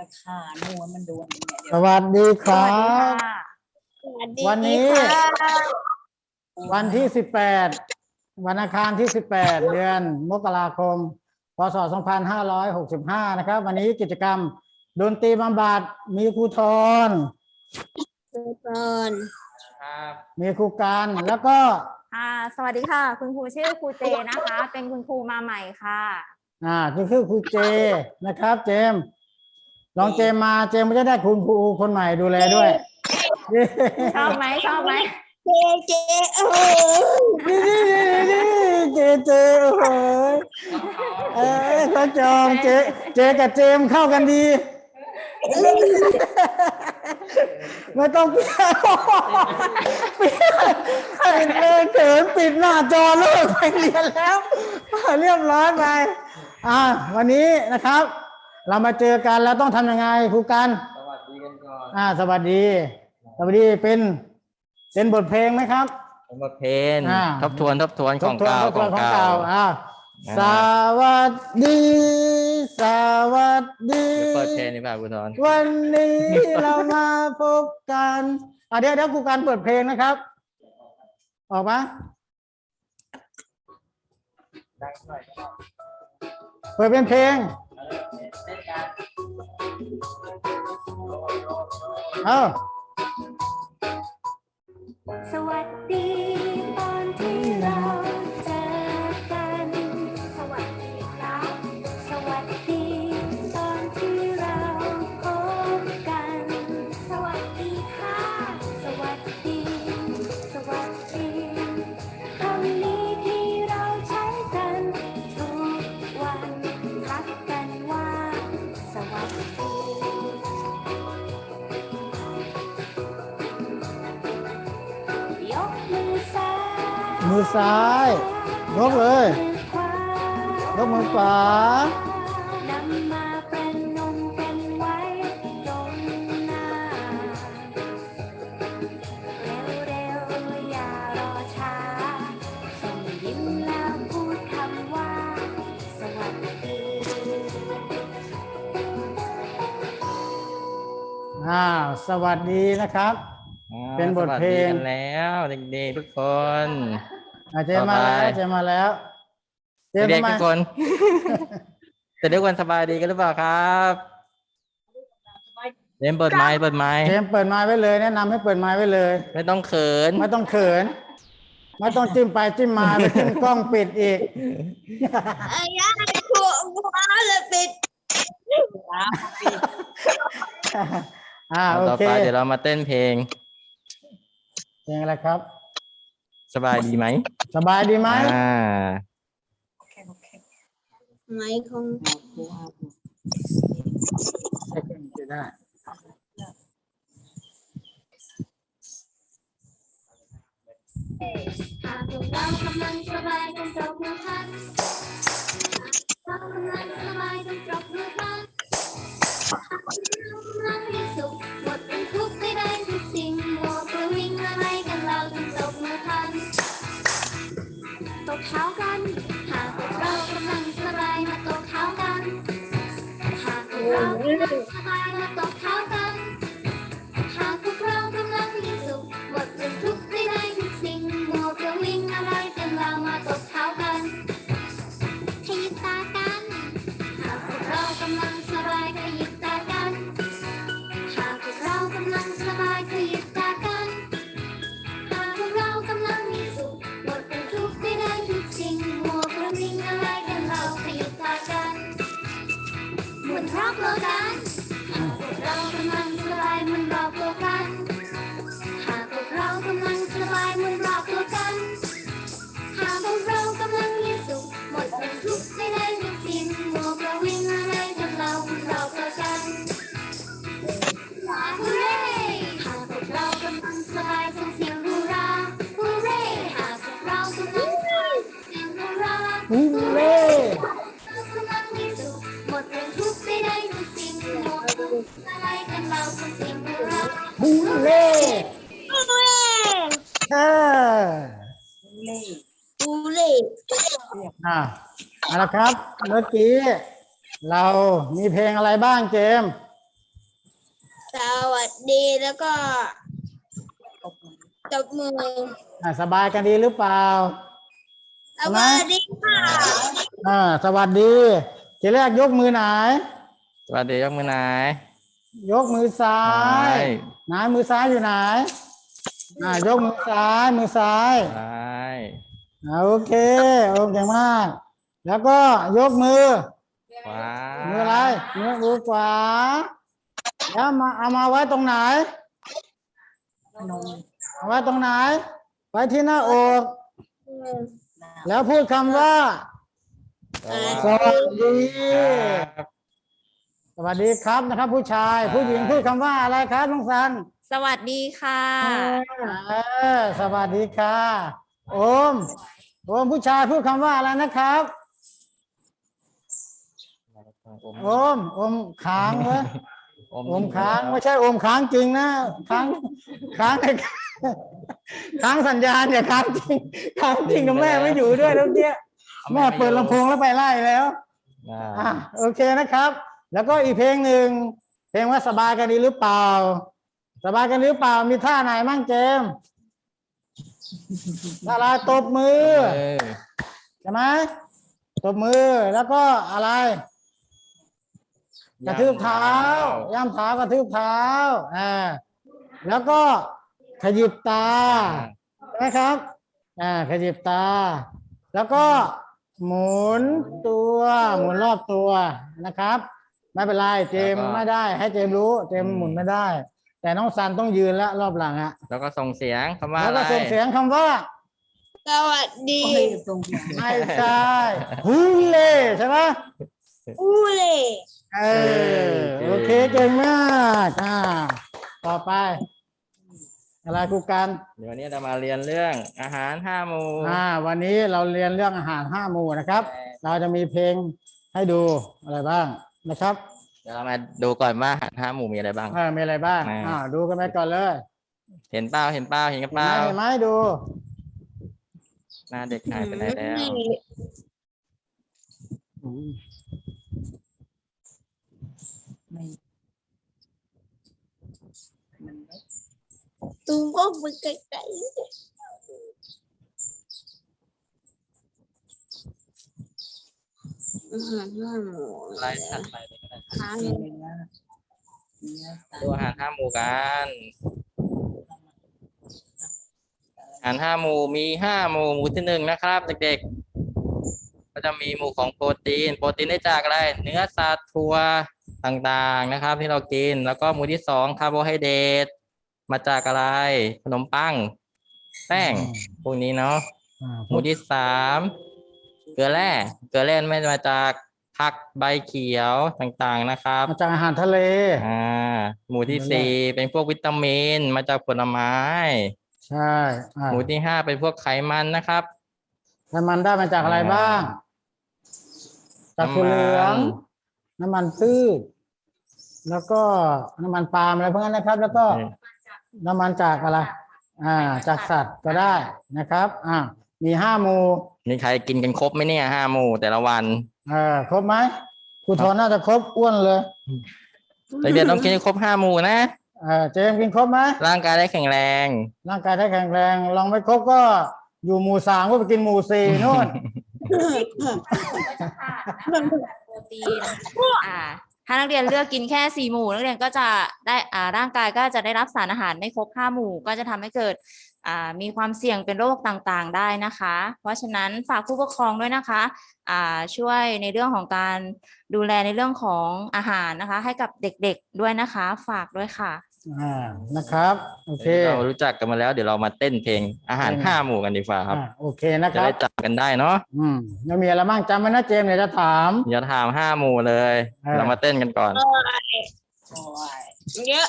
ราคาโน่นมันโดนเนี่ยสเดี๋ยววัสดีคสรัวัสดีบ ค่ะวันนี้วันที่สิบแปดวันอังคารที่สิบแปดเดือนมกราคม พศสองพันห้าร้อยหกสิบห้านะครับ วันนี้กิจกรรมดนตรีบำบัดมีครูทอนครับมีครูการแล้วก็ ค่ะ สวัสดีค่ะ คุณครูชื่อครูเจนะคะ เป็นคุณครูมาใหม่ค่ะ อ่าคือคือครูเจนะครับ เจมส์ลองเจมส์มาเจมส์ก็จะได้คุณครูคนใหม่ดูแลด้วยชอบไหมชอบไหมเจเจโอ้โหเออเขาจองเจเจกับเจมส์เข้ากันดี ไม่ต้องเปลี่ยนปิดเลยเขินปิดหน้าจอเลิกไปเรียนแล้วเรียบร้อยไป อ่าวันนี้นะครับ เรามาเจอกันแล้วต้องทำยังไงครูกันสวัสดีกันก่อนอ่า สวัสดี สวัสดีเป็นเป็นบทเพลงไหมครับเป็นบทเพลงอ่า ทบทวนทบทวนของทบทวนเก่าทบทวนของเก่าอ่าอ่าสวัสดี สวัสดี เดี๋ยวเปิดเพลงนี่แบบคุณทอนวันนี้เรามาพบกันอะเดี๋ยวเดี๋ยวครูการเปิดเพลงนะครับ ออกมา เปิดเป็นเพลง เอาสวัสดีตอนที่เรา มือซ้ายยกเลยยกมือขวานำมาประนมกันไว้ตรงหน้าเร็วอย่ารอช้าส่งยิ้มแล้วพูดคำว่าสวัสดีสวัสดีนะครับ เป็นบทเพลง สวัสดีกันแล้วเด็กๆทุกคน อาเจมมาแล้วต่อไปเจมมาแล้ว เจมเด็กทำไมๆทุกคนแต่ทุกคนสบายดีกันหรือเปล่าครับเล่นเปิดไม้เปิดไม้เจมเปิดไม้ไว้เลยแนะนำให้เปิดไม้ไว้เลย ไม่ต้องเขิน ไม่ต้องเขิน ไม่ต้องจิ้มไปจิ้มมาไปจิ้มกล้องปิดอีกร้านปิดอ่าเอาโอต่อเคไปเดี๋ยวเรามาเต้นเพลง เพลงอะไรครับ สบายดีไหมสบายดีไหมอ่าโอเคโอเคไม้ของได้ หากพวกเรากำลังสบายจงปรบมือพลันเรากำลังสบายจงปรบมือพลันหากเรากำลังมีสุขหมดเป็ เท้ากัน หากพวกเรากำลังสบายมาตบเท้ากัน หากพวกเรากำลังสบายมาตบเท้ากัน มุน เล่อูเล่อ่าเอาละครับ เมื่อกี้ เรามีเพลงอะไรบ้างเจมส์สวัสดีแล้วก็ตบมือตบมืออะสบายกันดีหรือเปล่า สวัสดีค่ะอ่า สวัสดี ทีแรกยกมือไหน สวัสดียกมือไหนยกมือซ้ายไหนมือซ้ายอยู่ไหน อ่า ยกมือซ้าย มือซ้ายใช่อ่า โอเคโอเคมาก แล้วก็ยกมือว้ามืออะไรมือมือขวาแล้วมาเอามาไว้ตรงไหนพนมเอาไว้ตรงไหน ไว้ที่หน้าอกหน้าแล้วพูดคำว่า สวัสดีครับสวัสดีครับนะครับ ผู้ชาย ผู้หญิงพูดคำว่าอะไรครับลุงสันสวัสดีค่ะเออสวัสดีค่ะ โอม โอมผู้ชายพูดคำว่าอะไรนะครับโอมโอมค้างเว้ยโอมค้างไม่ใช่โอมค้างจริงนะค้างค้างในค้างสัญญาณอย่าค้างจริงค้างจริงกับแม่ไม่อยู่ด้วยแล้วเนี้ยแม่เปิดลำโพงแล้วไปไล่แล้วอ่าอะโอเคนะครับ แล้วก็อีกเพลงหนึ่งเพลงว่าสบายกันดีหรือเปล่า สบายกันหรือเปล่ามีท่าไหนมั่งเจมส์ท่า อะไรตบมือ เออใช่ไหมตบมือแล้วก็อะไร กระทืบเท้าย่ำเท้ากระทืบเท้าอ่าแล้วก็ขยิบตาใช่ไหมครับอ่าขยิบตา แล้วก็หมุนตัว หมุนรอบตัวนะครับ ไม่เป็นไรเจมไม่ได้ ให้เจมรู้ เจมหมุนไม่ได้ แต่น้องซันต้องยืนแล้วรอบหลังอะแล้วก็ส่งเสียงคำว่าแล้วอะไรก็ส่งเสียงคำว่าสวัสดีโอ้ยตรงนี้ไม่ใช่ฮูเล่ใช่ไหมอู้เล่เออโอเคเก่งมากอ่าต่อไป อะไรครูกันเดี๋ยววันนี้เรามาเรียนเรื่องอาหารห้าหมู่อ่าวันนี้เราเรียนเรื่องอาหารห้าหมู่นะครับ เราจะมีเพลงให้ดูอะไรบ้างนะครับ เดี๋ยวเรามาดูก่อนว่าอาหารห้าหมู่มีอะไรบ้าง เออมีอะไรบ้าง อ่า อ่าดูกันไปก่อนเลยเห็นเปล่าเห็นเปล่าเห็นกันเห็นเปไหมล่าเห็นไหมดู หน้าเด็กหายไปไหนแล้วไม่มันไม่ตูมก็ไปไกลๆอาหารห้าหมู่ไล่ถัดไปเลยก็ได้ ค้างเนื้อเนื้อสัตดูว์อาหารห้าหมู่กันอาหารห้าหมู่มีห้าหมู่หมู่ที่หนึ่งนะครับ เด็กๆ ก็จะมีหมู่ของโปรตีน โปรตีนได้จากอะไร เนื้อสัตว์ถั่วต่างๆนะครับ ที่เรากิน แล้วก็หมู่ที่สองคาร์โบไฮเดรตมาจากอะไรขนมปัง แป้งพวกนี้เนาะอ่าหมู่ที่สามเกลือแร่เกลือแร่ไม่มาจาก ผักใบเขียวต่างๆนะครับมาจากอาหารทะเล อ่าหมู่ที่เกลือแร่สี่เป็นพวกวิตามินมาจากผลไม้ ใช่อ่าหมู่ที่ห้าเป็นพวกไขมันนะครับน้ำมันได้มาจากอะไรบ้าง จากถั่วเหลือง น้ำมันพืช แล้วก็น้ำมันปาล์มอะไรพวกนั้นนะครับ แล้วก็อืม น้ำมันจากอะไร อ่า จากสัตว์ก็ได้นะครับ อ่ามีห้าหมู่ มีใครกินกันครบไหมเนี่ยห้าหมู่แต่ละวันเออครบไหมครูทอนน่าจะครบอ้วนเลยเด็กๆต้องกินให้ครบห้าหมู่นะเออเจมส์กินครบไหมร่างกายได้แข็งแรง ร่างกายได้แข็งแรงลองไม่ครบก็อยู่หมู่สามก็ไปกินหมู่สี่นู่น โปรตีนอ่าถ้านักเรียนเลือกกินแค่สี่หมู่นักเรียนก็จะได้อ่าร่างกายก็จะได้รับสารอาหารไม่ครบห้าหมู่ก็จะทำให้เกิดอ่า มีความเสี่ยงเป็นโรคต่างๆได้นะคะ เพราะฉะนั้นฝากผู้ปกครองด้วยนะคะอ่าช่วยในเรื่องของการดูแลในเรื่องของอาหารนะคะ ให้กับเด็กๆด้วยนะคะ ฝากด้วยค่ะอ่านะครับโอเคเรารู้จักกันมาแล้วเดี๋ยวเรามาเต้นเพลงอาหารเพลงห้าหมู่กันดีกว่าครับอ่าโอเคนะคจะรับได้จำกันได้เนาะอืมแล้วมีอะไรบ้างจำไว้นะเจมส์เดี๋ยวจะถามอย่าถามห้าหมู่เลยเออเรามาเต้นกันก่อนโอ้ยเยอะ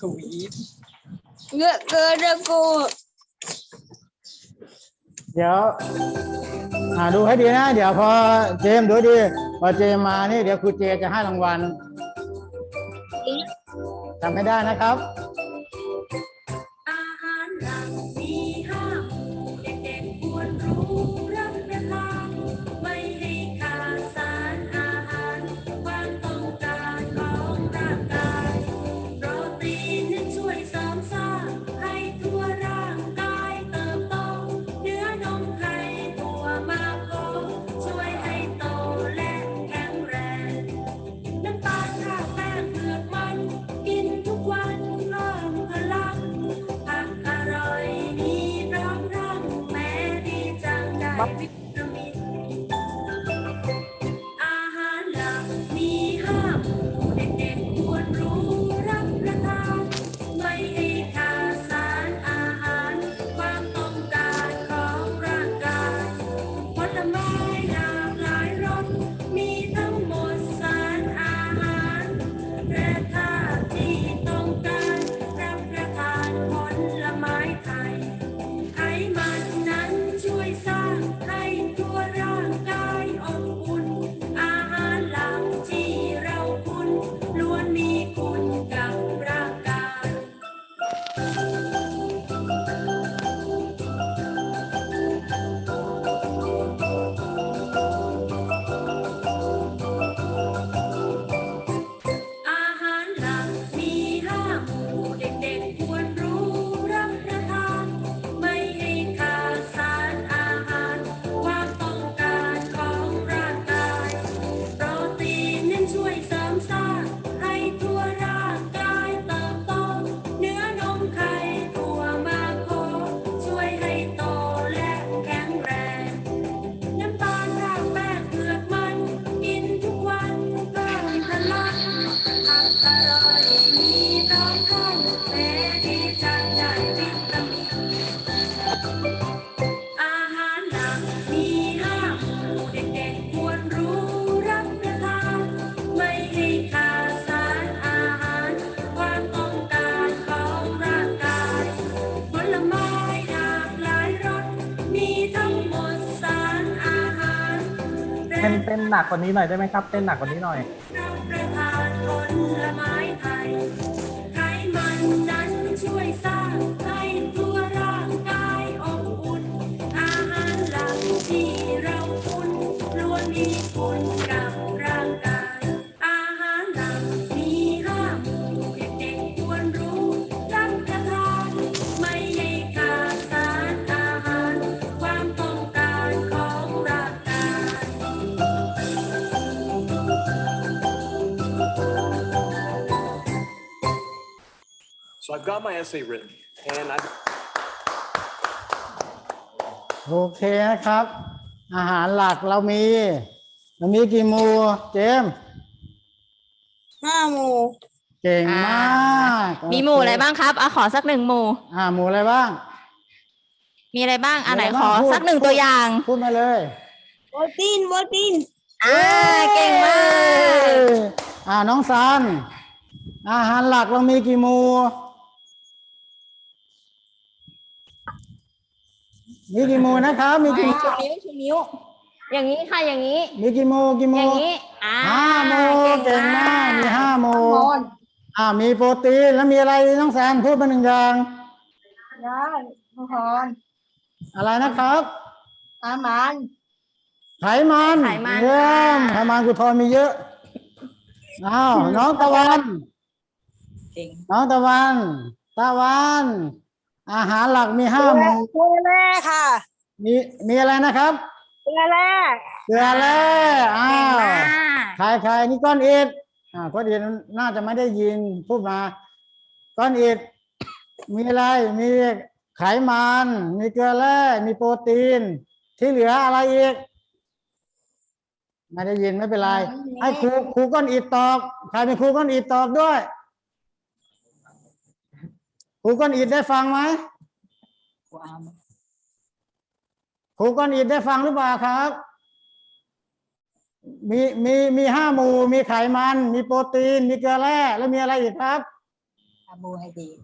กวีดเยอะเกินนะกูเดี๋ยวอ่าดูให้ดีนะ เดี๋ยวพอเจมส์ดูดี พอเจมส์มานี่เดี๋ยวครูเจจะให้รางวัลจำไม่ได้นะครับอาหารหลักมีห้าหมู่เด็กๆควรรู้รับ หนักกว่านี้หน่อยได้ไหมครับ เต้นหนักกว่านี้หน่อยรับประทานผลไม้ไทยไขมันนั้น got my essay written, and I โอเคนะครับ อาหารหลักเรามี เรามีกี่หมู่เจมส์ห้าหมู่เก่งมากมีหมู่อะไรบ้างครับเอาขอสักหนึ่งหมู่อ่าหมู่อะไรบ้าง มีอะไรบ้างอันไหนมีอะไรขบ้างอพูดสักหนึ่งพูดตัวอย่างพูดมาเลย โปรตีนโปรตีนอ่าเก่งมาก อ่าน้องซัน อาหารหลักเรามีกี่หมู่ มีกี่หมู่นะครับ มีกี่หมู่ชูนิ้วชูนิ้ว อย่างนี้ค่ะอย่างนี้ มีกี่หมู่กี่หอมู่ย่างนี้อ่าห้าหมู่เก่งมากมีห้าหมู่มอนอ่ามีโปรตีนแล้วมีอะไรน้องแซนพูดมาหนึ่งอย่างได้มพรอะไรนะครับอาหารไขมันไขมันเยี่ยมอ่าไขมันกุทรมีเยอะอ้าวน้องตะวันเก่งน้องตะวัน ตะวัน อาหารหลักมีห้าหมู่เกลือแร่ค่ะ มีมีอะไรนะครับเกลือแร่เกลือแร่อ้าเก่งวมากใครใครนี่ก้อนอิฐอ่าก้อนอิฐน่าจะไม่ได้ยินพูดมาก้อนอิฐมีอะไรมีไขมัน มีเกลือแร่มีโปรตีน ที่เหลืออะไรอีกไม่ได้ยินไม่เป็นไร ให้ครูครูก้อนอิฐตอบใครเป็นครูก้อนอิฐตอบด้วย ครูก้อนอิฐได้ฟังไหมความครูก้อนอิฐได้ฟังหรือเปล่าครับ มีมีมีห้าหมู่มีไขมัน มีโปรตีน มีเกลือแร่แล้วมีอะไรอีกครับคาร์โบไฮเดรต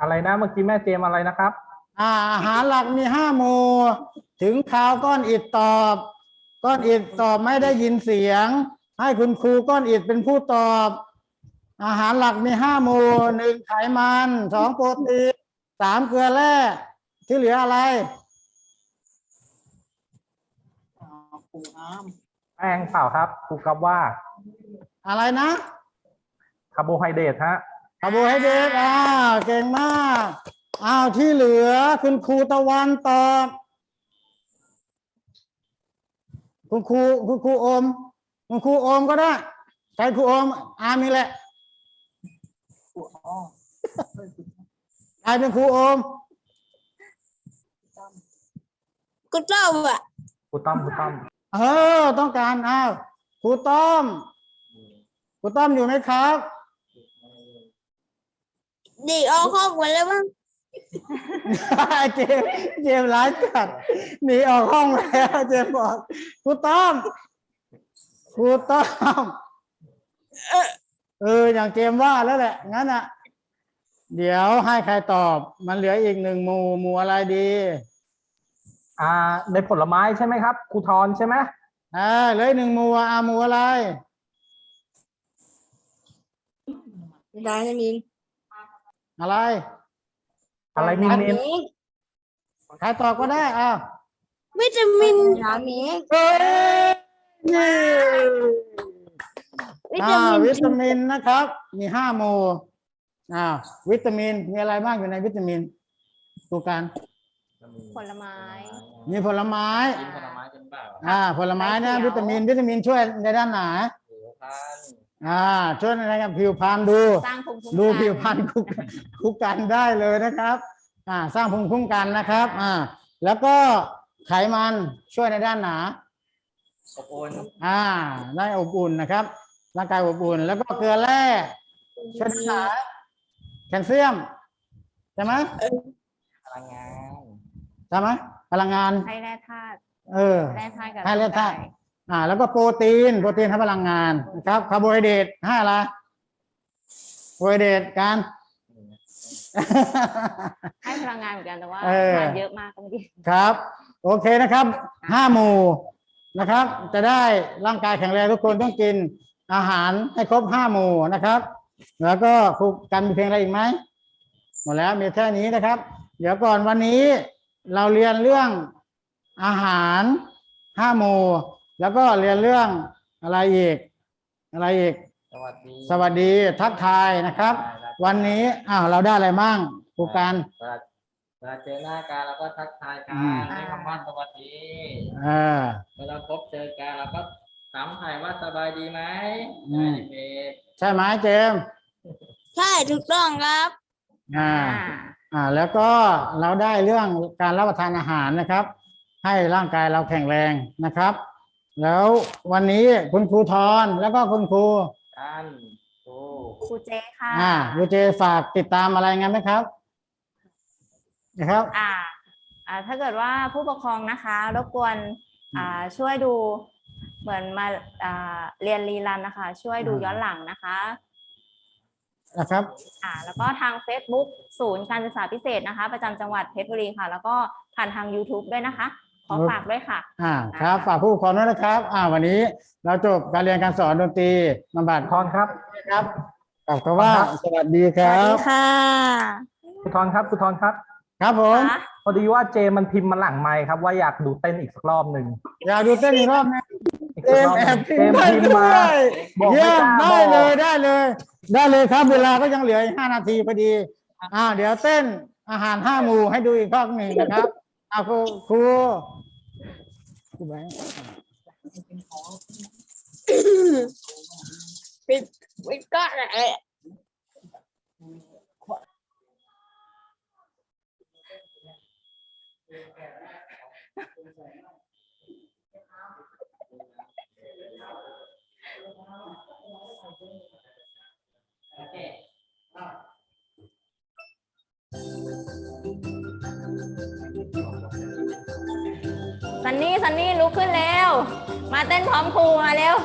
อะไรนะเมื่อกี้แม่เจมอะไรนะครับอ่าอาหารหลักมีห้าหมู่ถึงข่าวก้อนอิฐตอบ ก้อนอิฐตอบไม่ได้ยินเสียง ให้คุณครูก้อนอิฐเป็นผู้ตอบ อาหารหลักมีห้าหมู่หนึ่งไขมันสองโปรตีนสามเกลือแร่ที่เหลืออะไรอ่าปูอ้ามแป้งเปล่าครับครูกับว่า อะไรนะคาร์โบไฮเดรตฮะคาร์โบไฮเดรตอ้าวเก่งมากอ้าวที่เหลือคุณครูตะวันตอบคุณครูคุณครูโอม คุณครูโอมก็ได้ใช้ครูโอมอามีแหละ ปูอ้อเออใครเป็นครูโอมต้อมกูชอบอะครูต้อมครูต้อมเออ ต้องการอ้าวครูต้อมครูต้อมอยู่ไหมครับดีออกห้องมาแล้วมั้งเจมส์เจมส์ร้ายจัดหนีออกห้องแล้วเจมส์บอกครูต้อมครูต้อม เออ อย่างเจมส์ว่าแล้วแหละ งั้นอะ เดี๋ยวให้ใครตอบ มันเหลืออีกหนึ่งหมู่หมู่อะไรดี อ่า ในผลไม้ใช่ไหมครับครูทอนใช่ไหมอ่าเหลืออีกหนึ่งหมู่อะอะหมู่อะไร ได้นะมินอะไร อะไรมินมินใครตอบก็ได้อะวิตามิน ยามินเอ้ยนี่ วิอ่าตามินวิตามินนะครับ มีห้าหมู่อ่าวิตามินมีอะไรบ้างอยู่ในวิตามินตูการผลไม้ มีผลไม้ กินผลไม้เป็นเปล่าอ่า ผลไม้นะใบเขียว วิตามิน วิตามินช่วยในด้านไหนผิวพรรณอ่า ช่วยในการผิวพรรณดู สร้างภูมิคุ้มดูกันผิวพรรณคุกคุกกันได้เลยนะครับ อ่า สร้างภูมิคุ้มกันนะครับ อ่า แล้วก็ไขมันช่วยในด้านไหน อบอุ่นอ่า ได้อบอุ่นนะครับ ร่างกายอบอุ่น แล้วก็เกลือแร่ช่วยด้านไหนแคลเซียมใช่ไหมพลังงานใช่ไหมพลังงานให้แร่ธาตุเออแร่ธาตุกับให้แร่ธาตุร่งกยอ่า แล้วก็โปรตีนโปรตีนให้พลังงานนะครับคาร์โบไฮเดรตให้อะไรคาร์โบไฮเดรตการให้พลังงานเหมือนกันแต่ว่าเออ ทานเยอะมากก็ไม่ดีครับ โอเคนะครับห้าหมู่นะครับ จะได้ร่างกายแข็งแรงทุกคนต้องกิน อาหารให้ครบห้าหมู่นะครับ แล้วก็ครูกันมีเพลงอะไรอีกไหมหมดแล้วมีแค่นี้นะครับ เดี๋ยวก่อนวันนี้เราเรียนเรื่องอาหารห้าหมู่แล้วก็เรียนเรื่องอะไรอีก อะไรอีก สวัสดี สวัสดีทักทายนะครับ วันนี้อ้าวเราได้อะไรมั่งครูกันเวลาเวลาเจอหน้ากันเราก็ทักทายกัอืมนให้คำว่าสวัสดีเออเวลาพบเจอกันเราก็ ถามถ่ายว่าสบายดีไหมอืม เด็กใช่ไหมเจมส์ใช่ถูกต้องครับอ่าอ่า อ่า แล้วก็เราได้เรื่องการรับประทานอาหารนะครับ ให้ร่างกายเราแข็งแรงนะครับ แล้ววันนี้คุณครูทอนแล้วก็คุณครูๆกันโอ้ครูเจค่ะอ่าครูเจฝากติดตามอะไรงั้นไหมครับ นะครับ อ่าอ่า ถ้าเกิดว่าผู้ปกครองนะคะ รบกวนอ่าช่วยดู เหมือนมาอ่าเรียนรีรันนะคะ ช่วยดูอืมย้อนหลังนะคะนะครับอ่าแล้วก็ทาง Facebook ศูนย์การศึกษาพิเศษนะคะ ประจำจังหวัดเพชรบุรีค่ะ แล้วก็ผ่านทาง YouTube ด้วยนะคะ ขอครับฝากด้วยค่ะ อ่าครับ ฝากผู้ปกครองด้วยนะครับ อ่าวันนี้เราจบการเรียนการสอนดนตรีบำบัดทอนครับครับกลับคำว่าครับสวัสดีคสวัรัสดีบค่ะครูทอนครับครูทอนครับ ครับผมค่ะพอดีว่าเจมันพิมพ์มาหลังไมค์ครับว่าอยากดูเต้นอีกสักรอบหนึ่งอยากดูเต้นอีกรอบไห มอีกเจสักมรอบส์หแอนึ่งบเจพิมมพ์พ์ได้พิมพ์มาด้วยบอกเยี่ยมได้เลยได้เลย ได้เลยครับเวลาก็ยังเหลืออีกห้านาทีพอดี อ่า เดี๋ยวเต้นอาหารห้าหมู่ให้ดูอีกรอบหนึ่งนะครับเอาครูครูครูแบงค์ปิดปิดก็ไหน ซันนี่ซันนี่ลุกขึ้นเร็ว มาเต้นพร้อมครูมาเร็ว